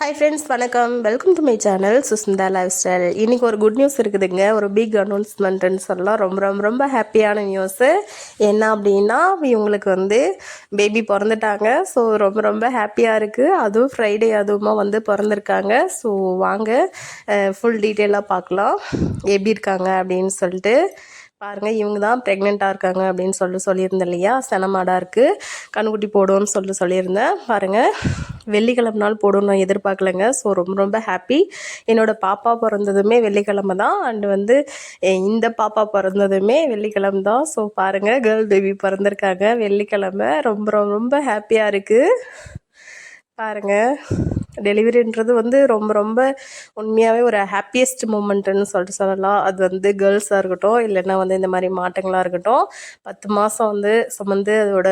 Hi friends வணக்கம். Welcome to my channel Sushmita lifestyle இன்றைக்கி ஒரு குட் நியூஸ் இருக்குதுங்க. ஒரு பிக் அனௌன்ஸ்மெண்ட்டுன்னு சொல்லலாம். ரொம்ப ரொம்ப ரொம்ப ஹாப்பியான நியூஸு என்ன அப்படின்னா இவங்களுக்கு வந்து பேபி பிறந்துட்டாங்க. ஸோ ரொம்ப ரொம்ப ஹாப்பியாக இருக்குது அதுவும் ஃப்ரைடே அதுவுமா வந்து பிறந்திருக்காங்க. ஸோ வாங்க ஃபுல் டீட்டெயிலாக பார்க்கலாம். எப்படி இருக்காங்க அப்படின்னு சொல்லிட்டு. பாருங்கள் இவங்க தான் ப்ரெக்னெண்ட்டாக இருக்காங்க அப்படின்னு சொல்லி சொல்லியிருந்தேன் இல்லையா? சனமாடாக இருக்குது கண்ணுக்குட்டி போடுவோம்னு சொல்லி சொல்லியிருந்தேன். பாருங்கள் வெள்ளிக்கிழமை நாள் நான் எதிர்பார்க்கலங்க. ஸோ ரொம்ப ரொம்ப ஹாப்பி என்னோடய பாப்பா பிறந்ததுமே வெள்ளிக்கிழமை தான். அண்டு வந்து இந்த பாப்பா பிறந்ததுமே வெள்ளிக்கிழமை தான். ஸோ பாருங்கள் கேர்ள் பேபி பிறந்திருக்காங்க. வெள்ளிக்கிழமை ரொம்ப ரொம்ப ரொம்ப ஹாப்பியாக இருக்குது பாருங்கள் டெலிவரின்றது வந்து ரொம்ப ரொம்ப உண்மையாகவே ஒரு ஹாப்பியஸ்ட் மூமெண்ட்டுன்னு சொல்லிட்டு சொல்லலாம். அது வந்து கேர்ள்ஸாக இருக்கட்டும் இல்லைன்னா வந்து இந்த மாதிரி மாட்டங்களாக இருக்கட்டும் பத்து மாதம் வந்து சுமந்து அதோட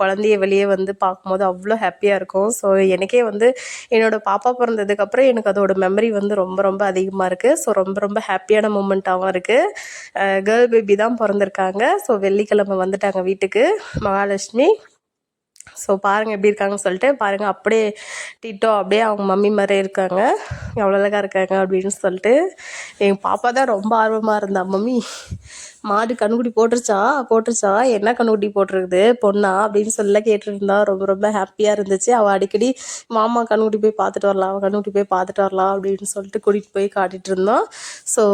குழந்தைய வெளியே வந்து பார்க்கும்போது அவ்வளோ ஹாப்பியாக இருக்கும். ஸோ எனக்கே வந்து என்னோடய பாப்பா பிறந்ததுக்கப்புறம் எனக்கு அதோட மெமரி வந்து ரொம்ப ரொம்ப அதிகமாக இருக்குது ஸோ ரொம்ப ரொம்ப ஹாப்பியான மூமெண்ட்டாகவும் இருக்குது கேர்ள் பேபி தான் பிறந்திருக்காங்க. ஸோ வெள்ளிக்கிழமை வந்துட்டாங்க வீட்டுக்கு. மகாலட்சுமி ஸோ பாருங்கள் எப்படி இருக்காங்கன்னு சொல்லிட்டு பாருங்கள் அப்படியே டிட்டோ அப்படியே அவங்க மம்மி மாதிரி இருக்காங்க. எவ்வளோ அழகாக இருக்காங்க அப்படின்னு சொல்லிட்டு எங்கள் பாப்பா தான் ரொம்ப ஆர்வமாக இருந்தா மம்மி. மாடு கண்ணுக்குட்டி போட்டுருச்சா? போட்டுருச்சா? என்ன கண்ணுக்குட்டி போட்டிருக்குது? பொண்ணா? அப்படின்னு சொல்ல கேட்டுருந்தா ரொம்ப ரொம்ப ஹாப்பியாக இருந்துச்சு. அவள் அடிக்கடி மாமா கண்ணுக்குட்டி போய் பார்த்துட்டு வரலாம். அவள் கண்ணுக்குட்டி போய் பார்த்துட்டு வரலாம். அப்படின்னு சொல்லிட்டு கூட்டிகிட்டு போய் காட்டிகிட்டு இருந்தோம். ஸோ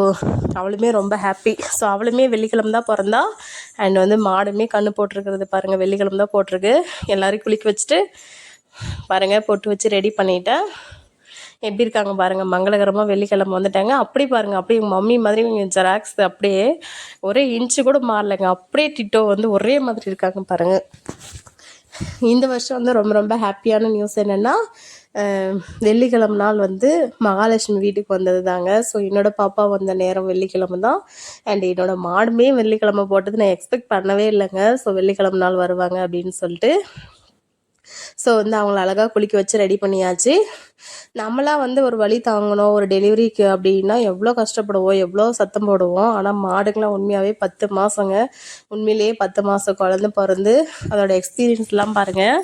அவளுமே ரொம்ப ஹாப்பி. ஸோ அவளுமே வெள்ளிக்கிழமை தான் பிறந்தா. அண்ட் வந்து மாடுமே கண்ணு போட்டிருக்கிறது பாருங்கள் வெள்ளிக்கிழமை தான் போட்டிருக்கு. எல்லோரும் குளிக்க வச்சுட்டு பாருங்கள் போட்டு வச்சு ரெடி பண்ணிட்டேன். எப்படி இருக்காங்க பாருங்கள் மங்களகரமாக வெள்ளிக்கிழமை வந்துட்டாங்க. அப்படி பாருங்கள் அப்படியே மம்மி மாதிரி இவங்க ஜெராக்ஸ் அப்படியே ஒரே இன்ச்சு கூட மாறலைங்க. அப்படியே டிட்டோ வந்து ஒரே மாதிரி இருக்காங்க பாருங்கள் இந்த வருஷம் வந்து ரொம்ப ரொம்ப ஹாப்பியான நியூஸ் என்னென்னா வெள்ளிக்கிழமை நாள் வந்து மகாலட்சுமி வீட்டுக்கு வந்தது தாங்க ஸோ என்னோடய பாப்பா வந்த நேரம் வெள்ளிக்கிழமை தான். அண்ட் என்னோடய மாடுமே வெள்ளிக்கிழமை போட்டது நான் எக்ஸ்பெக்ட் பண்ணவே இல்லைங்க. ஸோ வெள்ளிக்கிழமை நாள் வருவாங்க அப்படின்னு சொல்லிட்டு ஸோ வந்து அவங்கள அழகாக குளிக்க வச்சு ரெடி பண்ணியாச்சு. நம்மளாம் வந்து ஒரு வழி தாங்கணும் ஒரு டெலிவரிக்கு அப்படின்னா எவ்வளோ கஷ்டப்படுவோம் எவ்வளோ சத்தம் போடுவோம். ஆனால் மாடுங்களாம் உண்மையாகவே பத்து மாதங்க உண்மையிலேயே பத்து மாதம் குழந்த பிறந்து அதோட எக்ஸ்பீரியன்ஸ்லாம் பாருங்கள்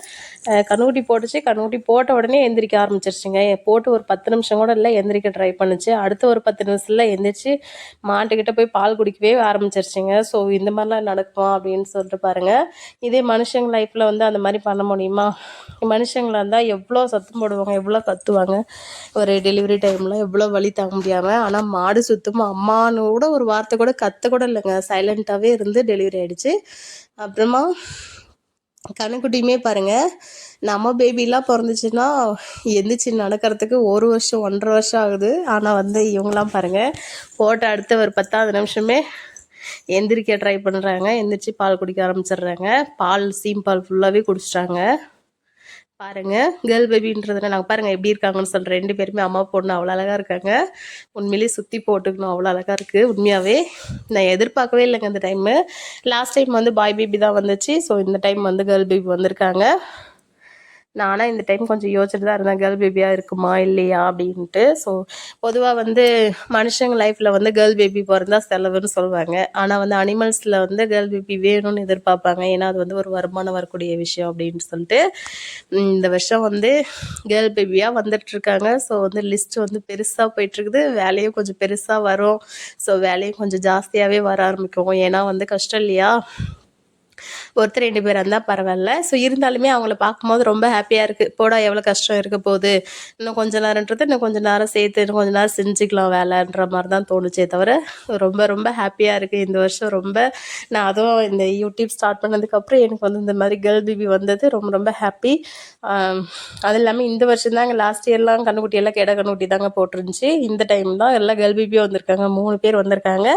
கண்ணூட்டி போட்டுச்சு. கண்ணூட்டி போட்ட உடனே எந்திரிக்க ஆரம்பிச்சிருச்சுங்க. போட்டு ஒரு பத்து நிமிஷம் கூட இல்லை எந்திரிக்க ட்ரை பண்ணுச்சு. அடுத்த ஒரு பத்து நிமிஷத்தில் எந்திரிச்சு மாட்டுக்கிட்ட போய் பால் குடிக்கவே ஆரம்பிச்சிருச்சுங்க. ஸோ இந்த மாதிரிலாம் நடக்குமா அப்படின்னு சொல்லிட்டு பாருங்கள் இதே மனுஷங்க லைஃப்பில் வந்து அந்த மாதிரி பண்ண முடியுமா? மனுஷங்களாக இருந்தால் எவ்வளோ சத்தம் போடுவாங்க எவ்வளோ கத்துவாங்க. ஒரு டெலிவரி டைமில் எவ்வளோ வழி தாங்க முடியாமல் ஆனால் மாடு சுத்தமாக அம்மானு கூட ஒரு வார்த்தை கூட கத்த கூட இல்லைங்க. சைலண்ட்டாகவே இருந்து டெலிவரி ஆகிடுச்சு அப்புறமா கண்ணுக்குட்டியுமே பாருங்கள் நம்ம பேபிலாம் பிறந்துச்சுன்னா எந்திரிச்சு நடக்கிறதுக்கு ஒரு வருஷம் ஒன்றரை வருஷம் ஆகுது. ஆனால் வந்து இவங்களாம் பாருங்கள் போட்ட அடுத்த ஒரு பத்தாவது நிமிஷமே எந்திரிக்க ட்ரை பண்ணுறாங்க எந்திரிச்சு பால் குடிக்க ஆரம்பிச்சிடுறாங்க. பால் சீம் பால் ஃபுல்லாகவே குடிச்சிட்டாங்க. பாருங்கள் கேர்ள் பேபின்றதுனால நாங்கள் பாருங்கள் எப்படி இருக்காங்கன்னு சொல்கிறேன் ரெண்டு பேருமே அம்மா பொண்ணு அவ்வளோ அழகாக இருக்காங்க. உண்மையிலேயே சுற்றி போட்டுக்கணும் அவ்வளோ அழகாக இருக்குது உண்மையாகவே நான் எதிர்பார்க்கவே இல்லைங்க இந்த டைமு லாஸ்ட் டைம் வந்து பாய் பேபி தான் வந்துச்சு. ஸோ இந்த டைம் வந்து கேர்ள் பேபி வந்திருக்காங்க. நானாக இந்த டைம் கொஞ்சம் யோசிச்சுட்டு தான் இருந்தேன். கேர்ள் பேபியாக இருக்குமா இல்லையா அப்படின்ட்டு. ஸோ பொதுவாக வந்து மனுஷங்க லைஃப்பில் வந்து கேர்ள் பேபி பிறந்தா செலவுன்னு சொல்லுவாங்க. ஆனால் வந்து அனிமல்ஸில் வந்து கேர்ள் பேபி வேணும்னு எதிர்பார்ப்பாங்க. ஏன்னா அது வந்து ஒரு வருமானம் வரக்கூடிய விஷயம் அப்படின்னு சொல்லிட்டு இந்த வருஷம் வந்து கேர்ள் பேபியாக வந்துட்டுருக்காங்க. ஸோ வந்து லிஸ்ட் வந்து பெருசாக போயிட்டுருக்குது. வேலையும் கொஞ்சம் பெருசாக வரும். ஸோ வேலையும் கொஞ்சம் ஜாஸ்தியாகவே வர ஆரம்பிக்கும். ஏன்னா வந்து கஷ்டம் இல்லையா? ஒருத்தர் ரெண்டு பேர் இருந்தால் பரவாயில்ல. ஸோ இருந்தாலுமே அவங்கள பார்க்கும்போது ரொம்ப ஹாப்பியாக இருக்குது போடா எவ்வளோ கஷ்டம் இருக்க போகுது. இன்னும் கொஞ்ச நேரன்றது இன்னும் கொஞ்சம் நேரம் சேர்த்து இன்னும் கொஞ்சம் நேரம் செஞ்சுக்கலாம் வேலைன்ற மாதிரி தான் தோணுச்சே தவிர ரொம்ப ரொம்ப ஹாப்பியாக இருக்குது இந்த வருஷம் ரொம்ப நான் அதுவும் இந்த யூடியூப் ஸ்டார்ட் பண்ணதுக்கப்புறம் எனக்கு வந்து இந்த மாதிரி கேர்ள் பேபி வந்தது. ரொம்ப ரொம்ப ஹாப்பி அது இல்லாமல் இந்த வருஷம் தாங்க லாஸ்ட் இயர்லாம் கண்ணுக்குட்டி எல்லாம் கெட கண்ணுக்குட்டி தாங்க போட்டிருந்துச்சு. இந்த டைம் தான் எல்லாம் கேர்ள் பேபியும் வந்திருக்காங்க. மூணு பேர் வந்திருக்காங்க.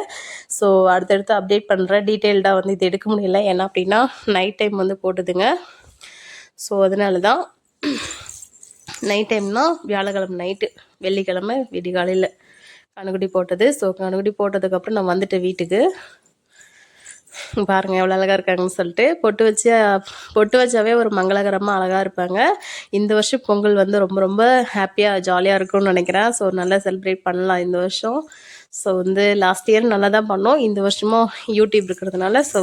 ஸோ அடுத்தடுத்து அப்டேட் பண்ணுறேன் டீட்டெயில்டாக வந்து இது எடுக்க முடியல. ஏன்னா அப்படின்னா நைட் டைம் வந்து போட்டுதுங்க. ஸோ அதனால தான் நைட் டைம்னால் வியாழக்கிழமை நைட்டு வெள்ளிக்கிழமை விடிகாலையில் கணுக்குட்டி போட்டது. ஸோ கணுக்குட்டி போட்டதுக்கப்புறம் நான் வந்துட்டேன் வீட்டுக்கு. பாருங்கள் எவ்வளோ அழகாக இருக்காங்கன்னு சொல்லிட்டு பொட்டு வச்சு பொட்டு வச்சாவே ஒரு மங்களகரமாக அழகாக இருப்பாங்க. இந்த வருஷம் பொங்கல் வந்து ரொம்ப ரொம்ப ஹாப்பியாக ஜாலியாக இருக்கும்னு நினைக்கிறேன். ஸோ நல்லா செலிப்ரேட் பண்ணலாம் இந்த வருஷம். ஸோ வந்து லாஸ்ட் இயர் நல்லா தான் பண்ணோம். இந்த வருஷமும் யூடியூப் இருக்கிறதுனால ஸோ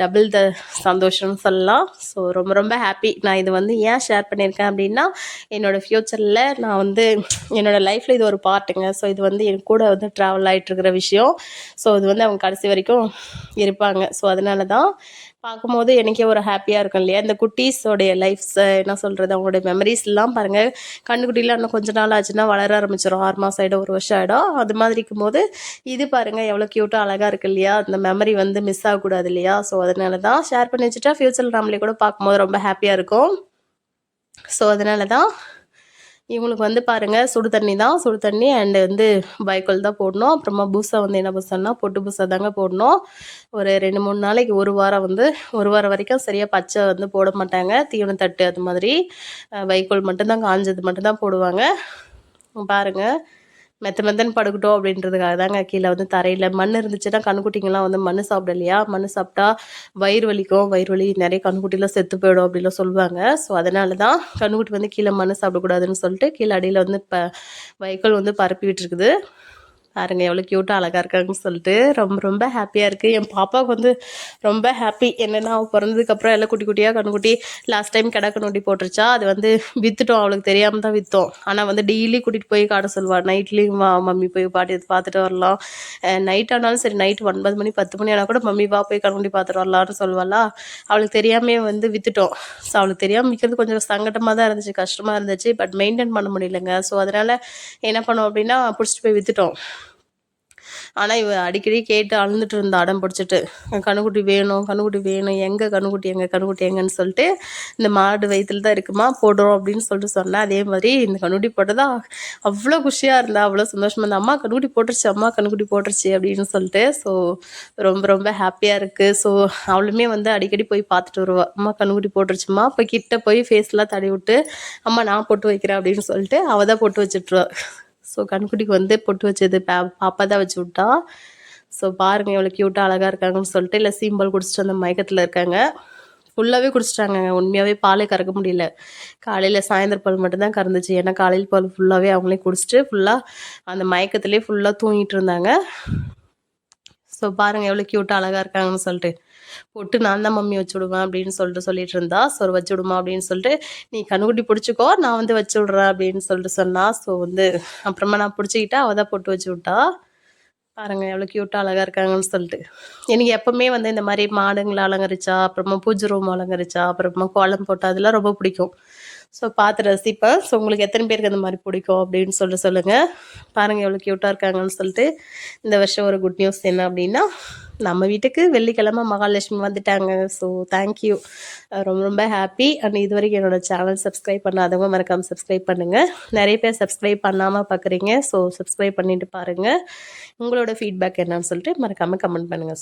டபுள் த சந்தோஷம் சொல்லலாம். ஸோ ரொம்ப ரொம்ப ஹாப்பி நான் இது வந்து ஏன் ஷேர் பண்ணியிருக்கேன் அப்படின்னா என்னோடய ஃப்யூச்சரில் நான் வந்து என்னோடய லைஃப்பில் இது ஒரு பார்ட்டுங்க ஸோ இது வந்து என் கூட வந்து ட்ராவல் ஆகிட்டு இருக்கிற விஷயம். ஸோ இது வந்து அவங்க கடைசி வரைக்கும் இருப்பாங்க. ஸோ அதனால தான் பார்க்கும்போது எனக்கே ஒரு ஹாப்பியாக இருக்கும் இல்லையா? இந்த குட்டீஸோடைய லைஃப்ஸ் என்ன சொல்கிறது அவங்களுடைய மெமரிஸ்லாம் பாருங்கள் கண்ணுக்குட்டிலாம் இன்னும் கொஞ்ச நாள் ஆச்சுன்னா வளர ஆரம்பிச்சிடும் ஆறு மாதம் ஆகிடும் ஒரு வருஷம் ஆகிடும் அது மாதிரி இருக்கும்போது இது பாருங்கள் எவ்வளோ க்யூட்டாக அழகாக இருக்குது இல்லையா? அந்த மெமரி வந்து மிஸ் ஆகக்கூடாது இல்லையா? ஸோ அதனால தான் ஷேர் பண்ணி வச்சுட்டா ஃப்யூச்சரில் நம்மளே கூட பார்க்கும்போது ரொம்ப ஹாப்பியாக இருக்கும். ஸோ அதனால தான் இவங்களுக்கு வந்து பாருங்கள் சுடு தண்ணி தான். சுடு தண்ணி அண்டு வந்து பைக்கோல் தான் போடணும். அப்புறமா பூசா வந்து என்ன பூசான்னா பொட்டு பூசா தாங்க போடணும். ஒரு ரெண்டு மூணு நாளைக்கு ஒரு வாரம் வந்து ஒரு வாரம் வரைக்கும் சரியாக பச்சை வந்து போட மாட்டாங்க. தீவனம் தட்டு அது மாதிரி வைக்கோல் மட்டும்தான் காஞ்சது மட்டும்தான் போடுவாங்க. பாருங்கள் மெத்த மெத்தன் படுக்கட்டும் அப்படின்றதுக்காக தாங்க கீழே வந்து தரையில் மண் இருந்துச்சுன்னா கண்குட்டிங்கெல்லாம் வந்து மண் சாப்பிடலையா? மண் சாப்பிட்டா வயிறு வலிக்கும். வயிறு வலி நிறைய கண்குட்டிலாம் செத்து போயிடும் அப்படிலாம் சொல்லுவாங்க. ஸோ அதனால தான் கண்குட்டி வந்து கீழே மண் சாப்பிடக்கூடாதுன்னு சொல்லிட்டு கீழே அடியில் வந்து இப்போ வைக்கோல் வந்து பரப்பி விட்டுருக்குது. பாருங்கள் எவ்வளோ க்யூட்டாக அழகாக இருக்காங்கன்னு சொல்லிட்டு ரொம்ப ரொம்ப ஹாப்பியாக இருக்குது என் பாப்பாவுக்கு வந்து ரொம்ப ஹாப்பி என்னென்னா அவள் பிறந்ததுக்கப்புறம் எல்லாம் குட்டி குட்டியாக கண்ணுக்குட்டி லாஸ்ட் டைம் கிடக்க நோண்டி போட்டுருச்சா. அது வந்து விற்றுட்டோம் அவளுக்கு தெரியாமல் தான் விற்றோம் ஆனால் வந்து டெய்லி கூட்டிகிட்டு போய் காட்ட சொல்லுவாள் நைட்லேயும் வா மம்மி போய் பாட்டி பார்த்துட்டு வரலாம். நைட் ஆனாலும் சரி நைட் ஒன்பது மணி பத்து மணி ஆனால் கூட மம்மி வா போய் கண்ணுக்குட்டி பார்த்துட்டு வரலான்னு சொல்லுவாளா. அவளுக்கு தெரியாமே வந்து விற்றுட்டோம் ஸோ அவளுக்கு தெரியாமல் விற்கிறது கொஞ்சம் சங்கடமாக தான் இருந்துச்சு கஷ்டமாக இருந்துச்சு. பட் மெயின்டைன் பண்ண முடியலங்க. ஸோ அதனால் என்ன பண்ணோம் அப்படின்னா பிடிச்சிட்டு போய் விற்றுட்டோம் ஆனால் இவ அடிக்கடி கேட்டு அழுந்துட்டு இருந்தா அடம் பிடிச்சிட்டு கண்ணுக்குட்டி வேணும் கண்ணுக்குட்டி வேணும் எங்கே கண்ணுக்குட்டி எங்கே கண்ணுக்குட்டி எங்கன்னு சொல்லிட்டு இந்த மாடு வயிற்றுல தான் இருக்குமா போடுறோம் அப்படின்னு சொல்லிட்டு சொன்னேன் அதே மாதிரி இந்த கண்ணுக்குட்டி போட்டதா அவ்வளோ குஷியாக இருந்தா அவ்வளோ சந்தோஷமாக இருந்தா அம்மா கண்ணுக்குட்டி போட்டுருச்சு அம்மா கண்ணுக்குட்டி போட்டுருச்சு அப்படின்னு சொல்லிட்டு ஸோ ரொம்ப ரொம்ப ஹாப்பியாக இருக்குது ஸோ அவளுமே வந்து அடிக்கடி போய் பார்த்துட்டு வருவாள் அம்மா கண்ணுக்குட்டி போட்டுருச்சுமா இப்போ கிட்ட போய் ஃபேஸ்லாம் தடவி விட்டு அம்மா நான் போட்டு வைக்கிறேன் அப்படின்னு சொல்லிட்டு அவள் தான் போட்டு வச்சுட்ருவா ஸோ கண்குட்டிக்கு வந்து பொட்டு வச்சது பா பாப்பா தான் வச்சு விட்டா. ஸோ பாருங்கள் எவ்வளோ க்யூட்டாக அழகாக இருக்காங்கன்னு சொல்லிட்டு இல்லை சீம்பால் குடிச்சிட்டு அந்த மயக்கத்தில் இருக்காங்க. ஃபுல்லாகவே குடிச்சிட்டாங்க. உண்மையாகவே பாலே கறக்க முடியல. காலையில் சாயந்தரம் பால் மட்டும்தான் கறந்துச்சு. ஏன்னா காலையில் பால் ஃபுல்லாகவே அவங்களே குடிச்சிட்டு ஃபுல்லாக அந்த மயக்கத்துலேயே ஃபுல்லாக தூங்கிட்டு இருந்தாங்க. ஸோ பாருங்கள் எவ்வளோ க்யூட்டாக அழகாக இருக்காங்கன்னு சொல்லிட்டு. போட்டு நான் தான் மம்மி வச்சு விடுவேன் அப்படின்னு சொல்லிட்டு சொல்லிட்டு இருந்தா ஸோ வச்சு விடுமா அப்படின்னு சொல்லிட்டு நீ கண்ணுக்குட்டி பிடிச்சிக்கோ நான் வந்து வச்சு விட்றேன் அப்படின்னு சொல்லிட்டு சொன்னா ஸோ வந்து அப்புறமா நான் பிடிச்சிக்கிட்டா அவள் தான் போட்டு வச்சு விட்டா. பாருங்க எவ்வளோ க்யூட்டாக அழகாக இருக்காங்கன்னு சொல்லிட்டு. எனக்கு எப்போவுமே வந்து இந்த மாதிரி மாடுங்களை அலங்கரிச்சா அப்புறமா பூஜை ரூம் அலங்கரிச்சா அப்புறமா கோலம் போட்டா அதெல்லாம் ரொம்ப பிடிக்கும். ஸோ பார்த்து ரசிப்பேன் ஸோ உங்களுக்கு எத்தனை பேருக்கு அந்த மாதிரி பிடிக்கும் அப்படின்னு சொல்லி சொல்லுங்கள் பாருங்கள் எவ்வளோ க்யூட்டாக இருக்காங்கன்னு சொல்லிட்டு இந்த வருஷம் ஒரு குட் நியூஸ் என்ன அப்படின்னா நம்ம வீட்டுக்கு வெள்ளிக்கிழமை மகாலட்சுமி வந்துட்டாங்க. ஸோ தேங்க்யூ ரொம்ப ரொம்ப ஹாப்பி அண்ட் இது வரைக்கும் என்னோடய சேனல் சப்ஸ்கிரைப் பண்ணாதவங்க மறக்காமல் சப்ஸ்கிரைப் பண்ணுங்கள் நிறைய பேர் சப்ஸ்கிரைப் பண்ணாமல் பார்க்குறீங்க ஸோ சப்ஸ்கிரைப் பண்ணிவிட்டு பாருங்கள் உங்களோட ஃபீட்பேக் என்னன்னு சொல்லிட்டு மறக்காமல் கமெண்ட் பண்ணுங்கள்